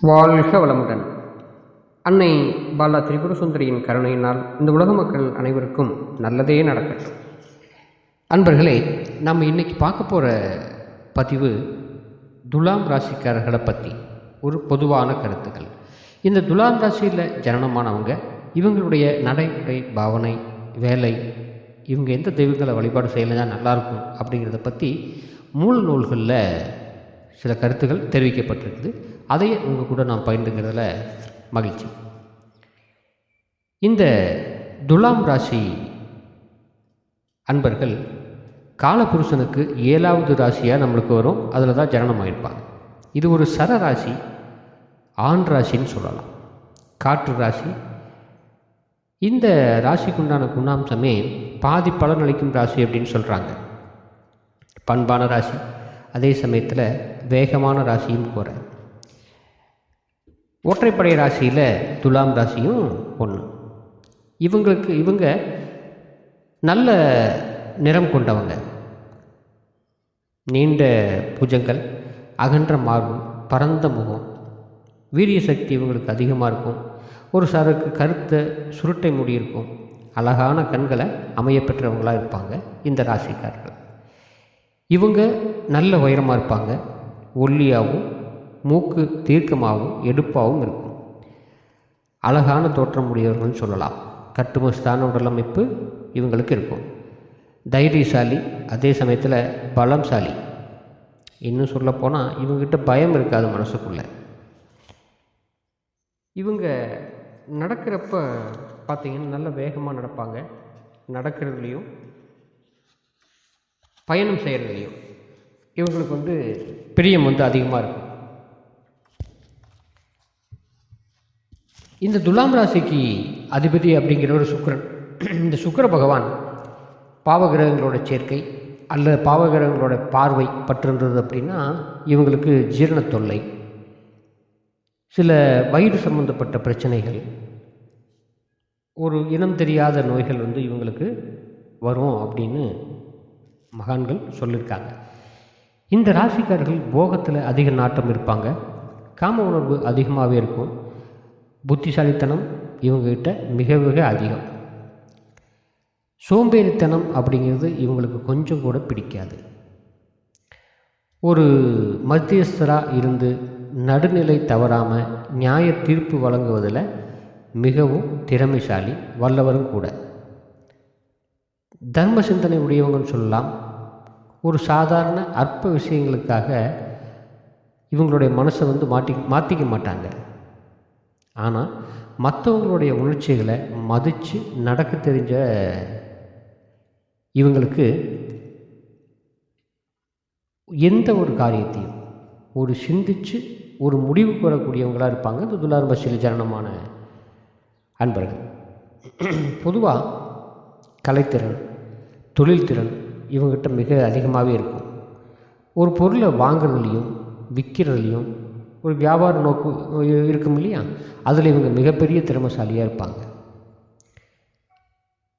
வாழ்க வளமுடன். அன்னை பாலா திரிபுர சுந்தரியின் கருணையினால் இந்த உலக மக்கள் அனைவருக்கும் நல்லதே நடக்கட்டும். அன்பர்களே நம்ம இன்றைக்கி பார்க்க போகிற பதிவு துலாம் ராசிக்காரர்களை பற்றி ஒரு பொதுவான கருத்துக்கள். இந்த துலாம் ராசியில் ஜனனமானவங்க இவங்களுடைய நடைமுறை பாவனை வேலை இவங்க எந்த தெய்வங்களை வழிபாடு செய்யலாம் நல்லாயிருக்கும் அப்படிங்கிறத பற்றி மூல நூல்களில் சில கருத்துக்கள் தெரிவிக்கப்பட்டிருக்குது. அதையே உங்கள் கூட நான் பகிர்ந்துங்கிறதுல மகிழ்ச்சி. இந்த துலாம் ராசி அன்பர்கள் காலபுருஷனுக்கு ஏழாவது ராசியாக நம்மளுக்கு வரும். அதில் தான் ஜனனம் ஆகிருப்பாங்க இது ஒரு சர ராசி ஆண் ராசின்னு சொல்லலாம். காற்று ராசி. இந்த ராசிக்குண்டான குணாம்சமே பாதி பலனளிக்கும் ராசி அப்படின்னு சொல்கிறாங்க பண்பான ராசி. அதே சமயத்தில் வேகமான ராசியும் கூற ஒற்றைப்படை ராசியில் துலாம் ராசியும் ஒன்று இவங்களுக்கு இவங்க நல்ல நிறம் கொண்டவங்க. நீண்ட புஜங்கள் அகன்ற மார்பு பரந்த முகம். வீரிய சக்தி இவங்களுக்கு அதிகமாக இருக்கும். ஒரு சாருக்கு கருத்த சுருட்டை முடி இருக்கும். அழகான கண்களை அமைய பெற்றவங்களாக இருப்பாங்க இந்த ராசிக்காரர்கள். இவங்க நல்ல உயரமாக இருப்பாங்க. ஒல்லியாகவும் மூக்கு தீர்க்கமாகவும் எடுப்பாகவும் இருக்கும். அழகான தோற்றம் உடையவர்கள்னு சொல்லலாம் கட்டுமஸ்தான உடலமைப்பு இவங்களுக்கு இருக்கும். தைரியசாலி அதே சமயத்தில் பலம்சாலி இன்னும் சொல்லப்போனால் இவங்ககிட்ட பயம் இருக்காது மனசுக்குள்ளே. இவங்க நடக்கிறப்ப பார்த்தீங்கன்னா நல்ல வேகமாக நடப்பாங்க. நடக்கிறதுலையும் பயணம் செய்கிறதுலையும் இவங்களுக்கு வந்து பிரியம் வந்து அதிகமாக இருக்கும். இந்த துலாம் ராசிக்கு அதிபதி அப்படிங்கிற ஒரு சுக்கரன். இந்த சுக்கர பகவான் பாவகிரகங்களோட சேர்க்கை அல்லது பாவகிரகங்களோட பார்வை பற்றிருந்தது அப்படின்னா இவங்களுக்கு ஜீரண தொல்லை சில வயிறு சம்பந்தப்பட்ட பிரச்சனைகள் ஒரு இனம் தெரியாத நோய்கள் வந்து இவங்களுக்கு வரும் அப்படின்னு மகான்கள் சொல்லியிருக்காங்க இந்த ராசிக்காரர்கள் போகத்தில் அதிக நாட்டம் இருப்பாங்க காம உணர்வு அதிகமாகவே இருக்கும். புத்திசாலித்தனம் இவங்ககிட்ட மிக மிக அதிகம். சோம்பேறித்தனம் அப்படிங்கிறது இவங்களுக்கு கொஞ்சம் கூட பிடிக்காது. ஒரு மத்தியஸ்தராக இருந்து நடுநிலை தவறாமல் நியாய தீர்ப்பு வழங்குவதில் மிகவும் திறமைசாலி வல்லவரும் கூட. தர்ம சிந்தனை உடையவங்கன்னு சொல்லலாம். ஒரு சாதாரண அற்ப விஷயங்களுக்காக இவங்களுடைய மனசை வந்து மாட்டி மாற்றிக்க மாட்டாங்க. ஆனால் மற்றவங்களுடைய உணர்ச்சிகளை மதித்து நடக்க தெரிஞ்ச இவங்களுக்கு எந்த ஒரு காரியத்தையும் ஒரு சிந்தித்து ஒரு முடிவுக்கு வரக்கூடியவங்களாக இருப்பாங்க. இந்த துலார் பஸ்ஸில் ஜனனமான அன்பர்கள். பொதுவாக கலைத்திறன் தொழில்திறன் இவங்ககிட்ட மிக அதிகமாகவே இருக்கும். ஒரு பொருளை வாங்குறதுலையும் விற்கிறதுலையும் ஒரு வியாபார நோக்கு இருக்கும் இல்லையா? அதில் இவங்க மிகப்பெரிய திறமைசாலியாக இருப்பாங்க.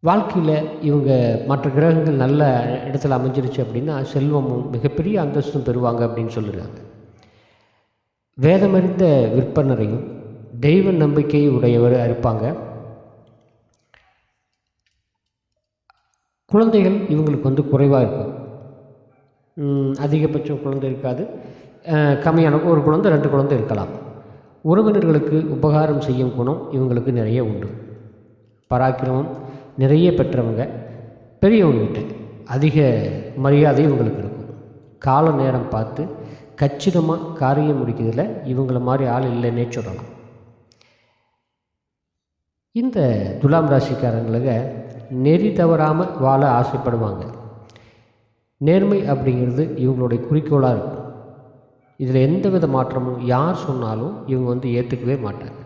வாழ்க்கையில் இவங்க மற்ற கிரகங்கள் நல்ல இடத்துல அமைஞ்சிருச்சு அப்படின்னா செல்வமும் மிகப்பெரிய அந்தஸ்தும் பெறுவாங்க அப்படின்னு சொல்லுறாங்க. வேதமறிந்த விற்பனரையும் தெய்வ நம்பிக்கை உடையவர் இருப்பாங்க. குழந்தைகள் இவங்களுக்கு வந்து குறைவாக இருக்கும். அதிகபட்சம் குழந்தை இருக்காது. கம்மியான ஒரு குழந்தை ரெண்டு குழந்தை இருக்கலாம். உறவினர்களுக்கு உபகாரம் செய்யும் குணம் இவங்களுக்கு நிறைய உண்டு. பராக்கிரமம் நிறைய பெற்றவங்க பெரியவங்ககிட்ட அதிக மரியாதை இவங்களுக்கு இருக்கும். கால நேரம் பார்த்து கச்சிதமாக காரியம் முடிக்கிறதுல இவங்கள மாதிரி ஆள் இல்லைன்னே சொல்லலாம். இந்த துலாம் ராசிக்காரங்களுக்கு நெறி தவறாமல் வாழ ஆசைப்படுவாங்க. நேர்மை அப்படிங்கிறது இவங்களுடைய குறிக்கோளாக இருக்கும். இதில் எந்த வித மாற்றமும் யார் சொன்னாலும் இவங்க வந்து ஏற்றுக்கவே மாட்டாங்க.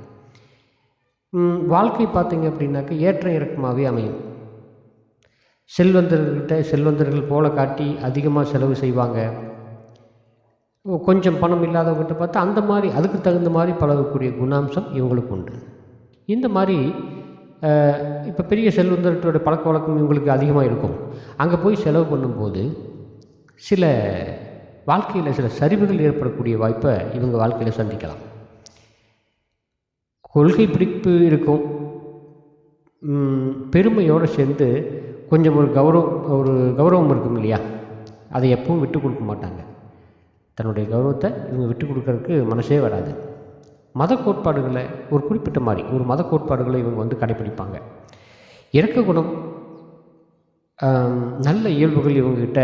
வாழ்க்கை பார்த்தீங்க அப்படின்னாக்க ஏற்றம் இறக்கமாகவே அமையும். செல்வந்தர்கிட்ட செல்வந்தர்கள் போல காட்டி அதிகமாக செலவு செய்வாங்க. கொஞ்சம் பணம் இல்லாதவங்ககிட்ட பார்த்தா அந்த மாதிரி அதுக்கு தகுந்த மாதிரி பழகக்கூடிய குணாம்சம் இவங்களுக்கு உண்டு. இந்த மாதிரி இப்போ பெரிய செல்வந்தர்களோட பழக்க வழக்கம் இவங்களுக்கு அதிகமாக இருக்கும். அங்கே போய் செலவு பண்ணும்போது சில வாழ்க்கையில் சில சரிவுகள் ஏற்படக்கூடிய வாய்ப்பை இவங்க வாழ்க்கையில் சந்திக்கலாம். கொள்கை பிடிப்பு இருக்கும். பெருமையோடு சேர்ந்து கொஞ்சம் ஒரு கௌரவம் ஒரு கௌரவம் இருக்கும் இல்லையா? அதை எப்பவும் விட்டு கொடுக்க மாட்டாங்க. தன்னுடைய கௌரவத்தை இவங்க விட்டு கொடுக்கறதுக்கு மனசே வராது. மத கோட்பாடுகளை ஒரு குறிப்பிட்ட மாதிரி ஒரு மத கோட்பாடுகளை இவங்க வந்து கடைப்பிடிப்பாங்க. இறக்க குணம் நல்ல இயல்புகள் இவங்ககிட்ட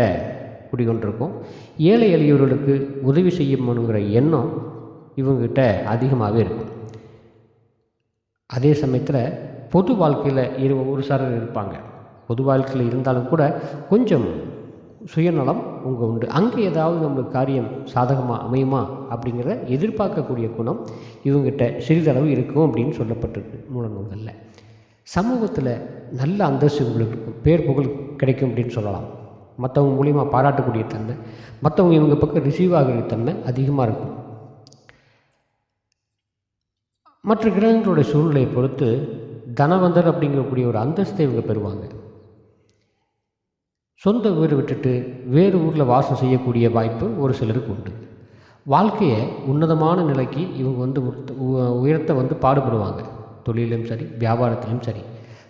குடிகொண்டிருக்கும் ஏழை எளியவர்களுக்கு உதவி செய்யணுங்கிற எண்ணம் இவங்ககிட்ட அதிகமாகவே இருக்கும். அதே சமயத்தில் பொது வாழ்க்கையில் இரு ஒரு சாரர் இருப்பாங்க. பொது வாழ்க்கையில் இருந்தாலும் கூட கொஞ்சம் சுயநலம் உங்கள் உண்டு. அங்கே ஏதாவது நம்மளுக்கு காரியம் சாதகமாக அமையுமா அப்படிங்கிறத எதிர்பார்க்கக்கூடிய குணம் இவங்ககிட்ட சிறிதளவு இருக்கும் அப்படின்னு சொல்லப்பட்டிருக்கு மூலநூல்களில் சமூகத்தில் நல்ல அந்தஸ்து உங்களுக்கு இருக்கும். பேர் புகழ் கிடைக்கும் அப்படின்னு சொல்லலாம். மற்றவங்க மூலியமாக பாராட்டக்கூடிய தன்மை மற்றவங்க இவங்க பக்கம் ரிசீவ் ஆகிற தன்மை அதிகமாக இருக்கும். மற்ற கிரகங்களுடைய சூழ்நிலையை பொறுத்து தனவந்தர் அப்படிங்கக்கூடிய ஒரு அந்தஸ்தை இவங்க பெறுவாங்க. சொந்த வீடு விட்டுட்டு வேறு ஊரில் வாசம் செய்யக்கூடிய வாய்ப்பு ஒரு சிலருக்கு உண்டு. வாழ்க்கையை உன்னதமான நிலைக்கு இவங்க வந்து உ- உயர்த்த வந்து பாடுபடுவாங்க. தொழிலும் சரி வியாபாரத்திலும் சரி.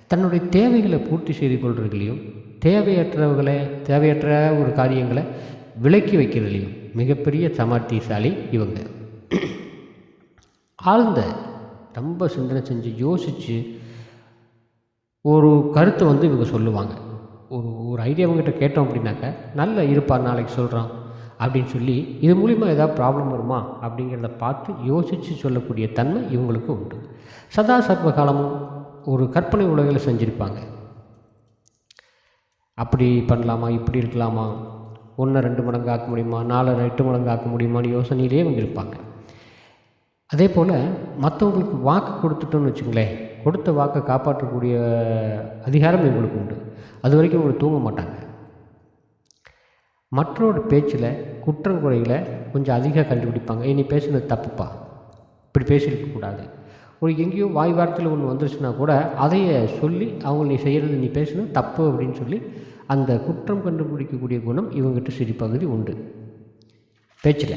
தன்னுடைய தேவைகளை பூர்த்தி செய்து கொள்றதுலையும் தேவையற்றவர்களை தேவையற்ற ஒரு காரியங்களை விலக்கி வைக்கிறதுலையும் மிகப்பெரிய சமர்த்திசாலி இவங்க. ஆழ்ந்த ரொம்ப சிந்தனை செஞ்சு யோசித்து ஒரு கருத்தை வந்து இவங்க சொல்லுவாங்க. ஒரு ஒரு ஐடியா அவங்ககிட்ட கேட்டோம் அப்படின்னாக்க நல்ல இருப்பார் நாளைக்கு சொல்கிறான் அப்படின்னு சொல்லி இது மூலிமா ஏதாவது ப்ராப்ளம் வருமா அப்படிங்கிறத பார்த்து யோசித்து சொல்லக்கூடிய தன்மை இவங்களுக்கு உண்டு. சதா சர்வ காலமும் ஒரு கற்பனை உலகில் செஞ்சுருப்பாங்க. அப்படி பண்ணலாமா? இப்படி இருக்கலாமா? ஒன்று ரெண்டு மடங்கு ஆக்க முடியுமா? நாலு எட்டு மடங்கு ஆக்க முடியுமான்னு யோசனையிலே இவங்க இருப்பாங்க. அதே போல் மற்றவங்களுக்கு வாக்கு கொடுத்துட்டோன்னு வச்சுங்களேன் கொடுத்த வாக்கை காப்பாற்றக்கூடிய அதிகாரம் இவங்களுக்கு உண்டு. அது வரைக்கும் இவங்க தூங்க மாட்டாங்க. மற்றொரு பேச்சில் குற்றம் குறைகளை கொஞ்சம் அதிகம் கண்டுபிடிப்பாங்க. இனி பேசுனது தப்புப்பா. இப்படி பேசியிருக்கக்கூடாது ஒரு எங்கேயோ வாய் வார்த்தையில் ஒன்று வந்துருச்சுன்னா கூட அதையே சொல்லி அவங்க நீ செய்கிறது நீ பேசுனது தப்பு அப்படின்னு சொல்லி அந்த குற்றம் கண்டுபிடிக்கக்கூடிய குணம் இவங்ககிட்ட சிறு பகுதி உண்டு. பேச்சில்.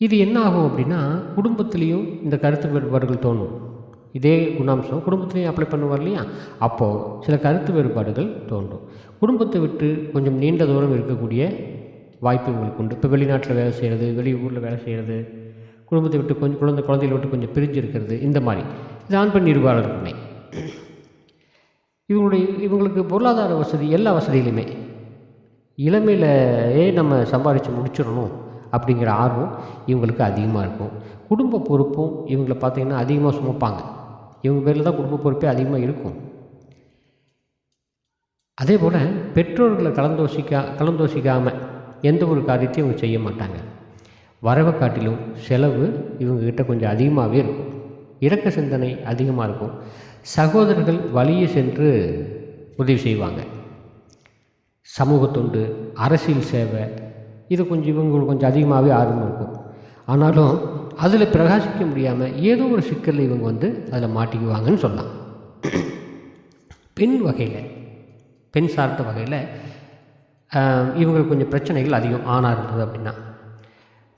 இது என்ன ஆகும் அப்படின்னா குடும்பத்துலேயும் இந்த கருத்து வேறுபாடுகள் தோணும். இதே குணாம்சம் குடும்பத்துலேயும் அப்ளை பண்ணுவார் இல்லையா? அப்போது சில கருத்து வேறுபாடுகள் தோன்றும். குடும்பத்தை விட்டு கொஞ்சம் நீண்ட தூரம் இருக்கக்கூடிய வாய்ப்பு உங்களுக்கு உண்டு. இப்போ வெளிநாட்டில் வேலை செய்கிறது வெளி ஊரில் வேலை செய்கிறது குடும்பத்தை விட்டு கொஞ்சம் குழந்தை குழந்தைகளை விட்டு கொஞ்சம் பிரிஞ்சு இருக்கிறது இந்த மாதிரி. இது ஆண் பெண் இருபாளர்களே இவங்களுடைய இவங்களுக்கு பொருளாதார வசதி எல்லா வசதியிலுமே. இளமையிலேயே நம்ம சம்பாதிச்சு முடிச்சிடணும் அப்படிங்கிற ஆர்வம் இவங்களுக்கு அதிகமாக இருக்கும். குடும்ப பொறுப்பும் இவங்களை பார்த்திங்கன்னா அதிகமாக சுமப்பாங்க. இவங்க பேரில் தான் குடும்ப பொறுப்பே அதிகமாக இருக்கும். அதே போல் பெற்றோர்களை கலந்தோசிக்கா கலந்தோசிக்காமல் எந்த ஒரு காரியத்தையும் இவங்க செய்ய மாட்டாங்க. வரவை காட்டிலும் செலவு இவங்ககிட்ட கொஞ்சம் அதிகமாகவே இருக்கும். இறக்க சிந்தனை அதிகமாக இருக்கும். சகோதரர்கள் வழியே சென்று உதவி செய்வாங்க. சமூக தொண்டு அரசியல் சேவை இது கொஞ்சம் இவங்களுக்கு கொஞ்சம் அதிகமாகவே ஆர்வம் இருக்கும். ஆனாலும் அதில் பிரகாசிக்க முடியாமல் ஏதோ ஒரு சிக்கலில் இவங்க வந்து அதில் மாட்டிக்குவாங்கன்னு சொல்லலாம். பெண் வகையில் பெண் சார்ந்த வகையில் இவங்களுக்கு கொஞ்சம் பிரச்சனைகள் அதிகம் ஆணாக இருந்தது அப்படின்னா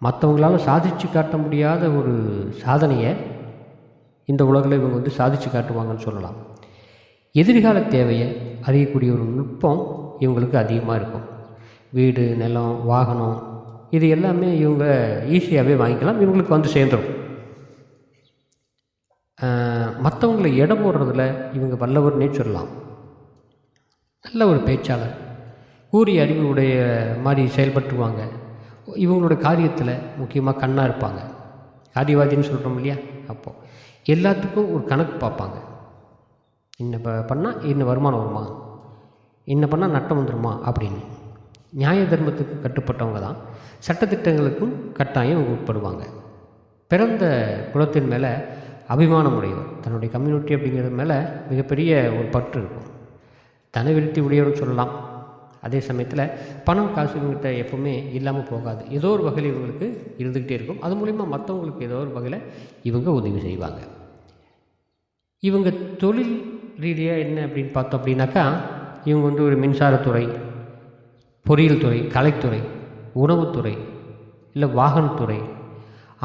மற்றவங்களால சாதிச்சு காட்ட முடியாத ஒரு சாதனையை இந்த உலகில் இவங்க வந்து சாதிச்சு காட்டுவாங்கன்னு சொல்லலாம். எதிர்கால தேவையை அறியக்கூடிய ஒரு நுட்பம் இவங்களுக்கு அதிகமாக இருக்கும். வீடு நிலம் வாகனம் இது எல்லாமே இவங்க ஈஸியாகவே வாங்கிக்கலாம். இவங்களுக்கு வந்து சேர்ந்துடும் மற்றவங்களை எடை போடுறதுல இவங்க வல்லவர்னே சொல்லலாம். நல்ல ஒரு பேச்சாளர். கூறிய அறிவு உடைய மாதிரி செயல்பட்டுருவாங்க. இவங்களோட காரியத்தில் முக்கியமாக கண்ணாக இருப்பாங்க. காரியவாதின்னு சொல்கிறோம் இல்லையா? அப்போது எல்லாத்துக்கும் ஒரு கணக்கு பார்ப்பாங்க. என்ன ப பண்ணால் என்ன வருமானம் வருமா? என்ன பண்ணால் நட்டம் வந்துடுமா அப்படின்னு. நியாய தர்மத்துக்கு கட்டுப்பட்டவங்க தான். சட்டத்திட்டங்களுக்கும் கட்டாயம் உட்படுவாங்க. பிறந்த குலத்தின் மேலே அபிமானம் உடையவர். தன்னுடைய கம்யூனிட்டி அப்படிங்கிறது மேலே மிகப்பெரிய ஒரு பற்று இருக்கும். தனவிருத்தி உடையவர்னு சொல்லலாம். அதே சமயத்தில் பணம் காசு இவங்ககிட்ட எப்போவுமே இல்லாமல் போகாது. ஏதோ ஒரு வகையில் இவங்களுக்கு இருந்துக்கிட்டே இருக்கும். அது மூலிமா மற்றவங்களுக்கு ஏதோ ஒரு வகையில் இவங்க உதவி செய்வாங்க. இவங்க தொழில் ரீதியாக என்ன அப்படின்னு பார்த்தோம் அப்படின்னாக்கா இவங்க வந்து ஒரு மின்சாரத்துறை பொறியியல் துறை கலைத்துறை உணவுத்துறை இல்லை வாகனத்துறை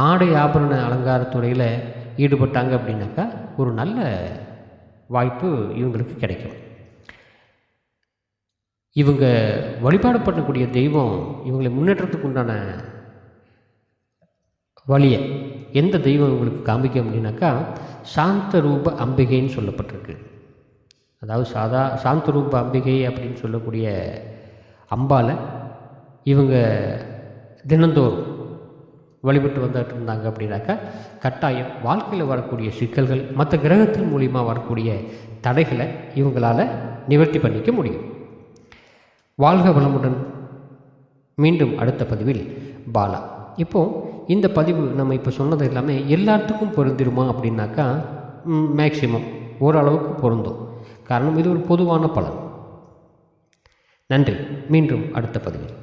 ஆடை ஆபரண அலங்காரத்துறையில் ஈடுபட்டாங்க அப்படின்னாக்கா ஒரு நல்ல வாய்ப்பு இவங்களுக்கு கிடைக்கும். இவங்க வழிபாடு பண்ணக்கூடிய தெய்வம் இவங்களை முன்னேற்றத்துக்கு உண்டான வழியை எந்த தெய்வம் இவங்களுக்கு காமிக்க அப்படின்னாக்கா சாந்த ரூப அம்பிகைன்னு சொல்லப்பட்டிருக்கு. அதாவது சாதா சாந்த ரூப அம்பிகை அப்படின்னு சொல்லக்கூடிய அம்பாலை இவங்க தினந்தோறும் வழிபட்டு வந்துட்டு இருந்தாங்க அப்படின்னாக்கா கட்டாயம் வாழ்க்கையில் வரக்கூடிய சிக்கல்கள் மற்ற கிரகத்தின் மூலிமா வரக்கூடிய தடைகளை இவங்களால் நிவர்த்தி பண்ணிக்க முடியும். வாழ்க வளமுடன். மீண்டும் அடுத்த பதிவில் பாலா. இப்போது இந்த பதிவு நம்ம இப்போ சொன்னது எல்லாமே எல்லாத்துக்கும் பொருந்திருமா அப்படின்னாக்கா மேக்சிமம் ஓரளவுக்கு பொருந்தும். காரணம் இது ஒரு பொதுவான பலன். நன்றி. மீண்டும் அடுத்த பதிவில்.